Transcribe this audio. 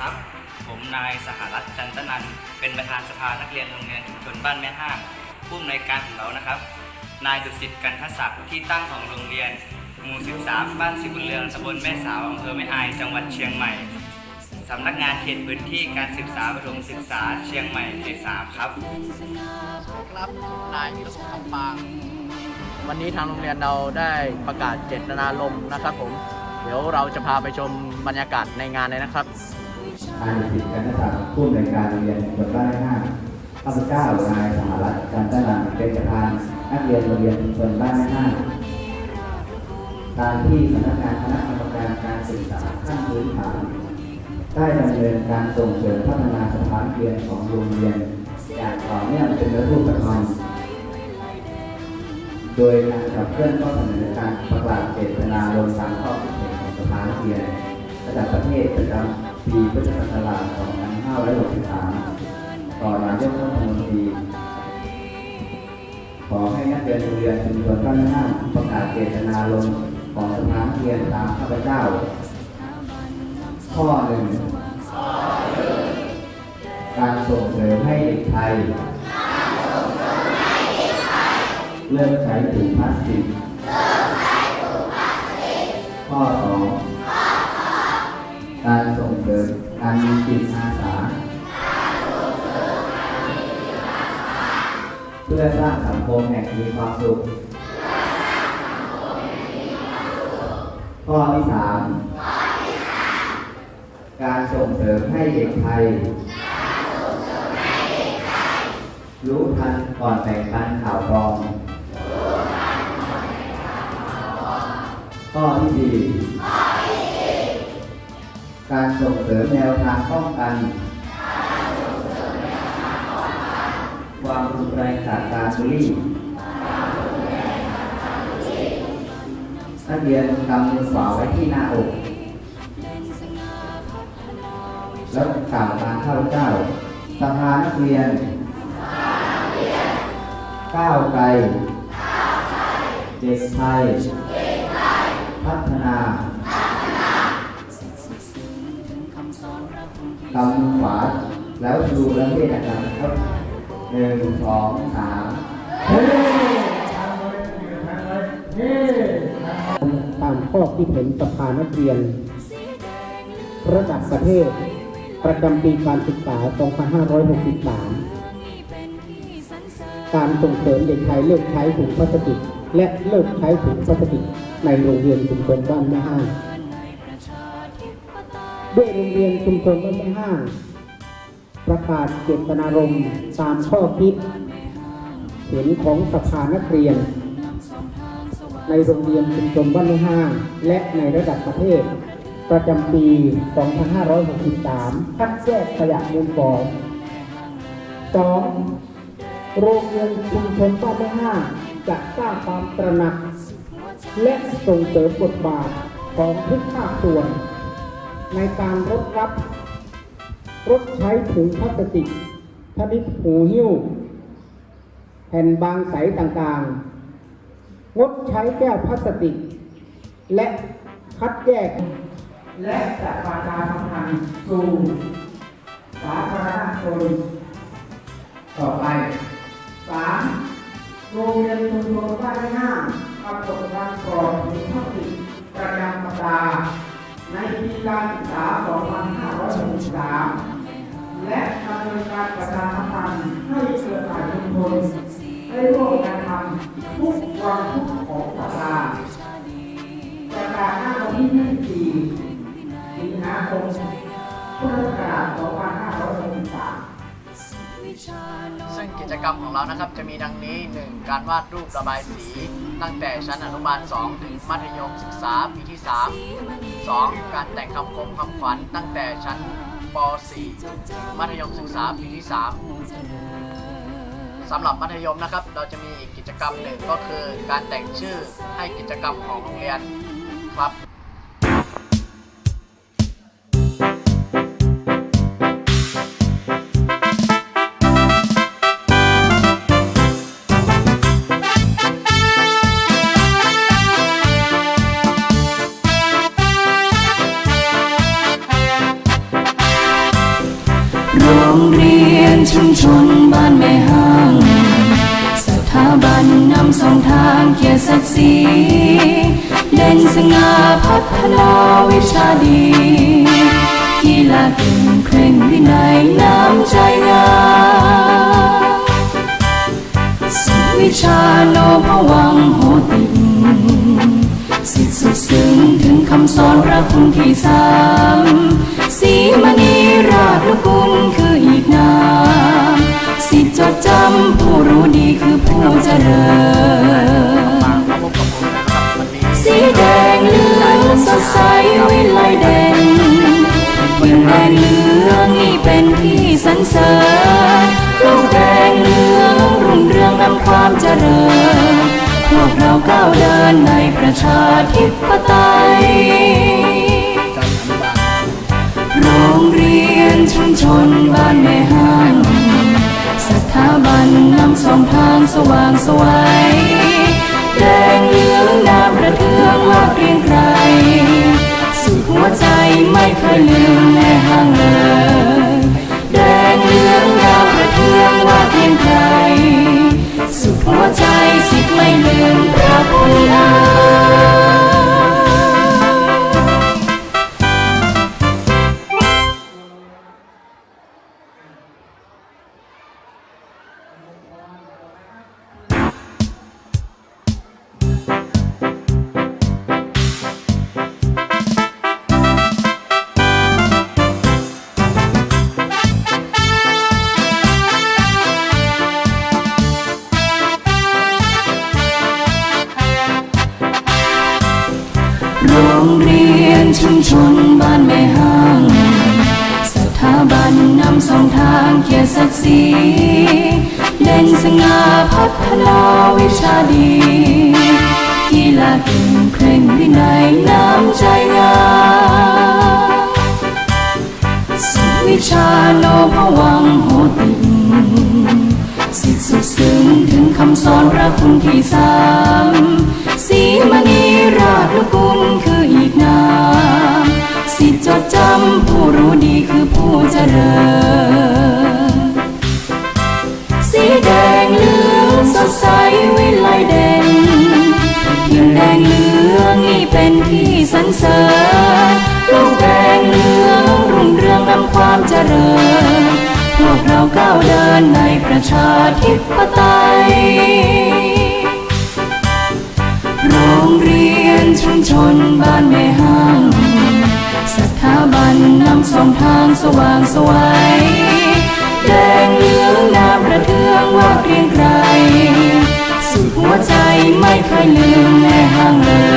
ครับ ผมนายสหรัฐจันตนัน เป็นประธานสภานักเรียนโรงเรียนชุมชนบ้านแม่ห้างผู้อำนวยการของเรานะครับ นายดุสิตกันทศักดิ์ที่ตั้งของโรงเรียน หมู่ 13 บ้านสิบุญเรืองตำบลแม่สาวอำเภอแม่อาย จังหวัดเชียงใหม่สำนักงานเขตพื้นที่การศึกษาประถมศึกษาเชียงใหม่เขต3ครับ ครับนายธีรพงศ์คำปาง วันนี้ทางโรงเรียนเราได้ประกาศเจตนารมณ์นะครับผม เดี๋ยวเราจะพาไปชมบรรยากาศในงานเลยนะครับ นายสิทธิ์กันทศักดิ์ผู้อำนวยการโรงเรียนชุมชนบ้านห้างข้าพเจ้านายสหรัฐจันทนันท์เป็นประธานนักเรียนโรงเรียนชุมชนบ้านห้างตามที่สำนักงานคณะกรรมการการศึกษาขั้นพื้นฐานได้ดำเนินการส่งเสริมพัฒนาสถานเรียนของโรงเรียนอย่างต่อเนื่องเป็นระดับธรรมโดยการขับเคลื่อนข้อเสนอการประกาศเจตนาลงตามข้อเห็นของสภานักเรียนระดับประเทศประจำ ปีพุทธศักราช2563 ต่อนายกรัฐมนตรีขอให้นักเรียนโรงเรียนชุมชนบ้านห้าประกาศเจตนาลงของสภานักเรียนตามข้าพเจ้า ข้อหนึ่งการส่งเสริมให้เด็กไทย เลิกใช้ถุงพลาสติกข้อสอง การส่งเสริมการมีจิตอาสา เพื่อสร้างสังคมแห่งมีความสุข ข้อที่สามการส่งเสริมให้เด็กไทย รู้ทันก่อนแต่งปันข่าวปลอมข้อที่สี่ การส่งเสริมแนวทางป้องกัน ความรุนแรงจากการบูลลี่นักเรียนกำมือขวาไว้ที่หน้าอก แล้วกล่าวตามข้าพเจ้าสภานักเรียน ก้าวไกลเด็กไทยพัฒนา กำมือขวาแล้วดูและเวทอาจารย์ครับหนึ่งสองสามเฮ้ตามข้อคิดเห็นสภานักเรียน ระดับประเทศ ประจำปีการศึกษา 2563 การส่งเสริมเด็กไทยเลิกใช้ถุงพลาสติก และเลิกใช้ถุงพลาสติกในโรงเรียนชุมชนบ้านแม่ห้าง ด้วยโรงเรียนชุมชนบ้านแม่ห้าง ประกาศเจตนารมณ์ตามข้อคิด เห็นของสภานักเรียน ในโรงเรียนชุมชนบ้านแม่ห้าง และในระดับประเทศ ประจำปี 2563 คัดแยกขยะมูลฝอย 2. โรงเรียนชุมชนบ้านแม่ห้างจะสร้างความตระหนัก และส่งเสริมบทบาทของทุกภาคส่วน ในการลดรับรถใช้ถุงพลาสติกชนิดหูหิ้ว แผ่นบางใสต่างๆ งดใช้แก้วพลาสติก และคัดแยก และจะประชาสัมพันสู่สาธารณชนต่อไป 3. โรงเรียนชุมชนบ้านแม่ห้างกำหนดวันปลอดถุงพลาสติกประจำสัปดาห์ ในปีการศึกษา 2563 และดำเนินการประชาสัมพันธ์ให้เครือข่ายชุมชนได้ร่วมกันทำทุกวันทุกของสัปดาห์ประกาศหน้าวันที่ 24 สิงหาคมพุทธศักราช 2563 ซึ่งกิจกรรมของเรานะครับจะมีดังนี้ 1. การวาดรูประบายสี ตั้งแต่ชั้นอนุบาล 2 ถึงมัธยมศึกษาปีที่ 3 2. การแต่งคำคมคำขวัญตั้งแต่ชั้นป .4 มัธยมศึกษาปีที่ 3สำหรับมัธยมนะครับ เราจะมีอีกกิจกรรมหนึ่งก็คือการแต่งชื่อให้กิจกรรมของโรงเรียนครับ พัฒนาวิชาดีกีฬาเก่งเคร่งวินัยน้ำใจงามสุวิชาโนภวังโหติสิทธิสุดซึ้งถึงคำสอนพระคุณที่สามสีมณีราชนุกุลคืออีกนามสิทธิจดจำผู้รู้ดีคือผู้เจริญ วิไลเด่นยิ่งแดงเหลืองนี่เป็นที่สรรเสริญโลกแดงเหลืองรุ่งเรืองนำความเจริญ พวกเราก้าวเดินในประชาธิปไตยโรงเรียนชุมชนบ้านแม่ห้างสถาบันนำสองทางสว่างสวัยแดงเหลืองนามประเทืองลาเรีย รงเรียนชุมชนบ้านแม่ห้างสถาบันนำสองทางเกียรติศักดิ์ศรีเด่นสง่าพัฒนาวิชาดีกีฬาเก่งเคร่งวินัยน้ำใจงามสุวิชาโนภวังโหติสิทธิสุดซึ้งถึงคำสอนพระคุณที่สามสีมณีราชนุกุล ผู้เจริญสีแดงเหลืองสดใสวิไลเด่นยิ่งแดงเหลืองนี่เป็นที่สรรเสริญโลกแดงเหลืองรุ่งเรืองนำความเจริญพวกเราก้าวเดินในประชาธิปไตย สว่างสวัยแดงเหลืองนามระเทืองว่าเรียงไกรสุดหัวใจไม่เคยลืมแม่ห่างเล